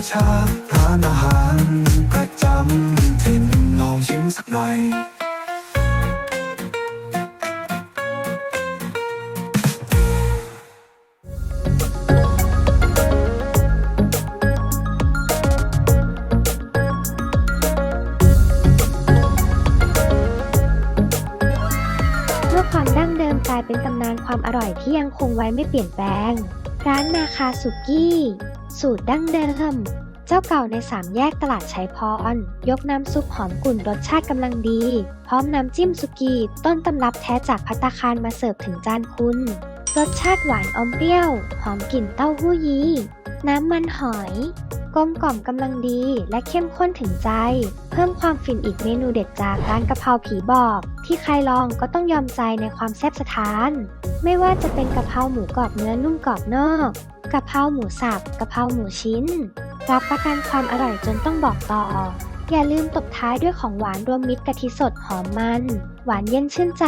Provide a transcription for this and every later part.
สชาติร้านอาหารประจำถิ่นลองชิมสักหน่อยเมื่อความดั้งเดิมกลายเป็นตำนานความอร่อยที่ยังคงไว้ไม่เปลี่ยนแปลง ร้านนาคาสุกี้ สูตรดั้งเดิม เจ้าเก่าในสามแยกตลาดชัยพร ยกน้ำซุปหอมกลุ่นรสชาติกำลังดี พร้อมน้ำจิ้มสุกี้ ต้นตำรับแท้จากพัตคารมาเสิร์ฟถึงจานคุณ รสชาติหวานอมเปรี้ยว หอมกลิ่นเต้าหู้ยี้ น้ำมันหอย กลมกล่อมกำลังดีและเข้มข้นถึงใจ เพิ่มความฟินอีกเมนูเด็ดจากร้านกะเพราผีบอก ที่ใครลองก็ต้องยอมใจในความแซ่บสถาน ไม่ว่าจะเป็นกะเพราหมูกรอบเนื้อนุ่มกรอบนอกกะเพราหมูสับกะเพราหมูชิ้น รับประกันความอร่อยจนต้องบอกต่อ อย่าลืมตบท้ายด้วยของหวานรวมมิตรกะทิสดหอมมัน หวานเย็นชื่นใจ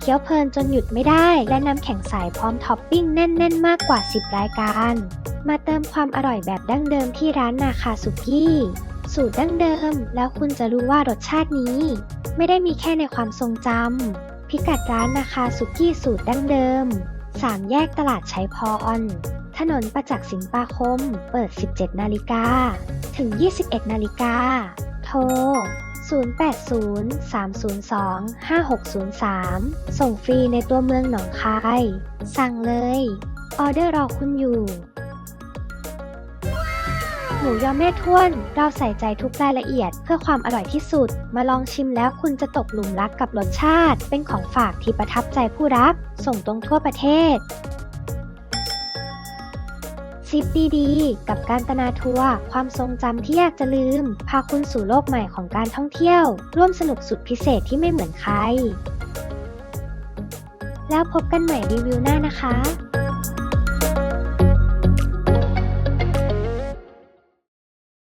เคี้ยวเพลินจนหยุดไม่ได้ และน้ำแข็งใสพร้อมท็อปปิ้งแน่น ๆ มากกว่า 10 รายการ มาเติมความอร่อยแบบดั้งเดิมที่ร้านนาคาสุกี้ สูตรดั้งเดิม แล้วคุณจะรู้ว่ารสชาตินี้ ไม่ได้มีแค่ในความทรงจำพิกัดร้านนาคาสุกี้สูตรดั้งเดิมสามแยกตลาดชัยพรถนนประจักษ์สินปาคม เปิด 17 นาฬิกา ถึง 21 นาฬิกา ร 0803025603 ส่งฟรีในตัวเมืองหนองคาย สั่งเลย ออเดอร์รอคุณอยู่ หมูยอแม่ท้วน เราใส่ใจทุกรายละเอียดเพื่อความอร่อยที่สุด มาลองชิมแล้วคุณจะตกหลุมรักกับรสชาติ เป็นของฝากที่ประทับใจผู้รับ ส่งตรงทั่วประเทศ ซิปดีๆ กับการตนาทัวร์ความทรงจำที่อยากจะลืม พาคุณสู่โลกใหม่ของการท่องเที่ยว ร่วมสนุกสุดพิเศษที่ไม่เหมือนใคร แล้วพบกันใหม่รีวิวหน้านะคะ